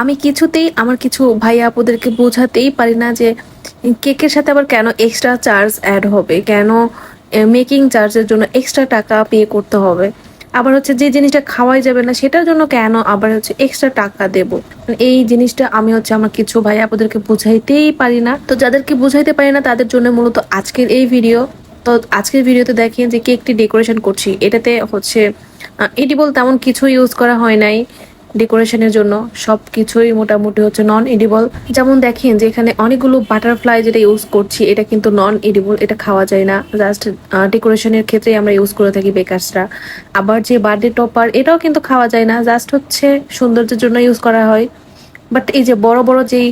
আমি কিছুতেই আমার কিছু ভাই আপুদেরকে বোঝাতেই পারি না যে কেকের সাথে আবার কেন এক্সট্রা চার্জ অ্যাড হবে? কেন মেকিং চার্জের জন্য এক্সট্রা টাকা পে করতে হবে? আবার হচ্ছে যে জিনিসটা খাওয়াই যাবে না, সেটার জন্য কেন আবার হচ্ছে এক্সট্রা টাকা দেব? এই জিনিসটা আমি হচ্ছে আমার কিছু ভাই আপুদেরকে বুঝাইতেই পারি না। তো যাদেরকে বুঝাইতে পারি না, তাদের জন্য মূলত আজকের এই ভিডিও তো আজকের ভিডিওতে দেখেন যে কেকটি ডেকোরেশন করছি, এটাতে হচ্ছে এডিবল তেমন কিছু ইউজ করা হয় নাই। ডেকোরেশনের জন্য সব কিছুই মোটামুটি হচ্ছে নন এডিবল যেমন দেখেন যে এখানে অনেকগুলো বাটারফ্লাই যেটা ইউজ করছি, এটা কিন্তু নন এডিবল এটা খাওয়া যায় না। জাস্ট ডেকোরেশনের ক্ষেত্রে আমরা ইউজ করে থাকি বেকার্সরা আবার যে বার্থডে টপার এটাও কিন্তু খাওয়া যায় না। জাস্ট হচ্ছে সৌন্দর্যের জন্য ইউজ করা হয়। বাট এই যে বড় বড় যেই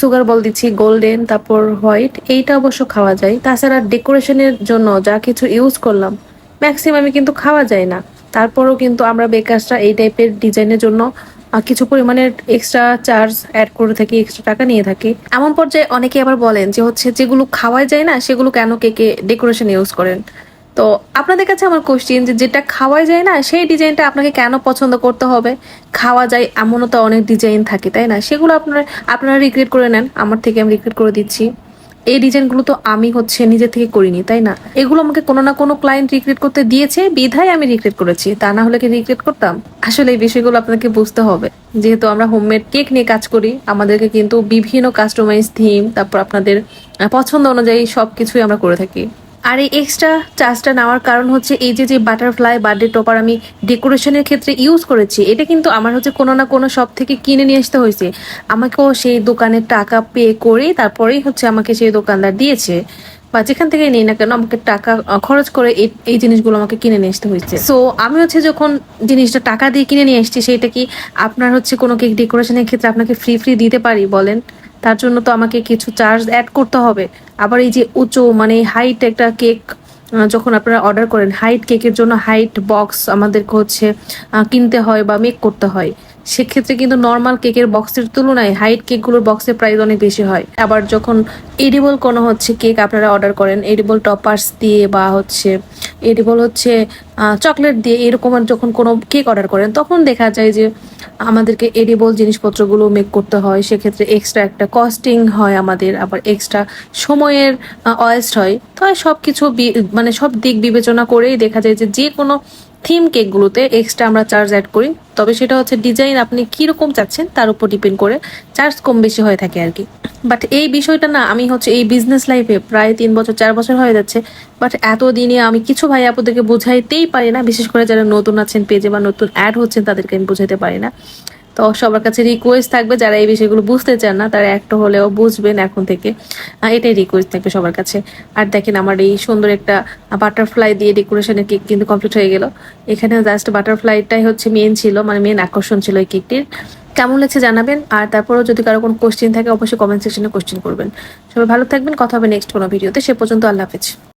সুগার বল দিচ্ছি গোল্ডেন তারপর হোয়াইট এইটা অবশ্য খাওয়া যায়। তাছাড়া ডেকোরেশনের জন্য যা কিছু ইউজ করলাম ম্যাক্সিমামে কিন্তু খাওয়া যায় না। তারপরও কিন্তু আমরা বেকার্সরা এই টাইপের ডিজাইনের জন্য কিছু পরিমাণের এক্সট্রা চার্জ অ্যাড করে থাকি এক্সট্রা টাকা নিয়ে থাকি। এমন পর্যায়ে অনেকে আবার বলেন যে হচ্ছে যেগুলো খাওয়াই যায় না, সেগুলো কেন কেকে ডেকোরেশন ইউজ করেন? তো আপনাদের কাছে আমার কোশ্চেন যে যেটা খাওয়াই যায় না, সেই ডিজাইনটা আপনাকে কেন পছন্দ করতে হবে? খাওয়া যায় এমনও তো অনেক ডিজাইন থাকে, তাই না? সেগুলো আপনারা আপনারা রিক্রিয়েট করে নেন। আমার থেকে আমি রিক্রিয়েট করে দিচ্ছি। এই ডিজাইনগুলো তো আমি হচ্ছে নিজে থেকে করিনি, তাই না? এগুলো আমাকে কোনো না কোনো ক্লায়েন্ট রিক্রিয়েট করতে দিয়েছে, বিধায় আমি রিক্রিয়েট করেছি। তা না হলে কি রিক্রিয়েট করতাম? আসলে এই বিষয়গুলো আপনাকে বুঝতে হবে। যেহেতু আমরা হোমমেড কেক নিয়ে কাজ করি, আমাদেরকে কিন্তু বিভিন্ন কাস্টমাইজ থিম তারপর আপনাদের পছন্দ অনুযায়ী সব কিছুই আমরা করে থাকি। আর এই এক্সট্রা চার্জটা নেওয়ার কারণ হচ্ছে এই যে যে বাটারফ্লাই বার্থডে টপার আমি ডেকোরেশনের ক্ষেত্রে ইউজ করেছি, এটা কিন্তু আমার হচ্ছে কোনো না কোনো শপ থেকে কিনে নিয়ে আসতে হয়েছে। আমাকেও সেই দোকানের টাকা পে করে তারপরেই হচ্ছে আমাকে সেই দোকানদার দিয়েছে। বা যেখান থেকে নিই না কেন, আমাকে টাকা খরচ করে এই জিনিসগুলো আমাকে কিনে নিয়ে আসতে হয়েছে। সো আমি হচ্ছে যখন জিনিসটা টাকা দিয়ে কিনে নিয়ে আসছি, সেটা কি আপনার হচ্ছে কোনো কেক ডেকোরেশনের ক্ষেত্রে আপনাকে ফ্রি ফ্রি দিতে পারি, বলেন? তার জন্য তো আমাকে কিছু চার্জ অ্যাড করতে হবে। আবার এই যে উঁচু মানে হাইট একটা কেক যখন আপনারা অর্ডার করেন হাইট কেকের জন্য হাইট বক্স আমাদেরকে হচ্ছে কিনতে হয় বা মেক করতে হয়। সেক্ষেত্রে কিন্তু নর্মাল কেকের বক্সের তুলনায় হাইট কেকগুলোর বক্সের প্রাইস অনেক বেশি হয়। আবার যখন এডিবল কোনো হচ্ছে কেক আপনারা অর্ডার করেন এডিবল টপার্স দিয়ে বা হচ্ছে এডিবল হচ্ছে চকলেট দিয়ে, এরকম যখন কোনো কেক অর্ডার করেন, তখন দেখা যায় যে আমাদেরকে এডিবল জিনিসপত্রগুলো মেক করতে হয়। সেক্ষেত্রে এক্সট্রা একটা কস্টিং হয় আমাদের, আবার এক্সট্রা সময়ের ওয়েস্ট হয়। তো সব কিছু মানে সব দিক বিবেচনা করেই দেখা যায় যে যে কোনো থিম কেকগুলোতে এক্সট্রা আমরা চার্জ অ্যাড করি। তবে সেটা হচ্ছে ডিজাইন আপনি কীরকম চাচ্ছেন তার উপর ডিপেন্ড করে চার্জ কম বেশি হয়ে থাকে আর কি। বাট এই বিষয়টা না, আমি হচ্ছে এই বিজনেস লাইফে প্রায় তিন বছর, চার বছর হয়ে যাচ্ছে। বাট এতদিনে আমি কিছু ভাই আপুদেরকে বোঝাইতেই পারি না, বিশেষ করে যারা নতুন আছেন পেজে বা নতুন অ্যাড হচ্ছেন, তাদেরকে আমি বোঝাইতে পারি না। তো সবার কাছে রিকোয়েস্ট থাকবে, যারা এই বিষয়গুলো বুঝতে চান না, তারা একটা হলেও বুঝবেন এখন থেকে। এটাই রিকোয়েস্ট থাকবে সবার কাছে। আর দেখেন আমার এই সুন্দর একটা বাটারফ্লাই দিয়ে ডেকোরেশনের কেক কিন্তু কমপ্লিট হয়ে গেল। এখানে জাস্ট বাটারফ্লাইটাই হচ্ছে মেন ছিল মানে মেন আকর্ষণ ছিল এই কেকটির কেমন লাগছে জানাবেন? আর তারপরেও যদি কারও কোনো কোশ্চেন থাকে, অবশ্যই কমেন্ট সেকশনে কোশ্চেন করবেন। সবাই ভালো থাকবেন, কথা হবে নেক্সট কোনো ভিডিওতে সে পর্যন্ত আল্লাহ হাফেজ।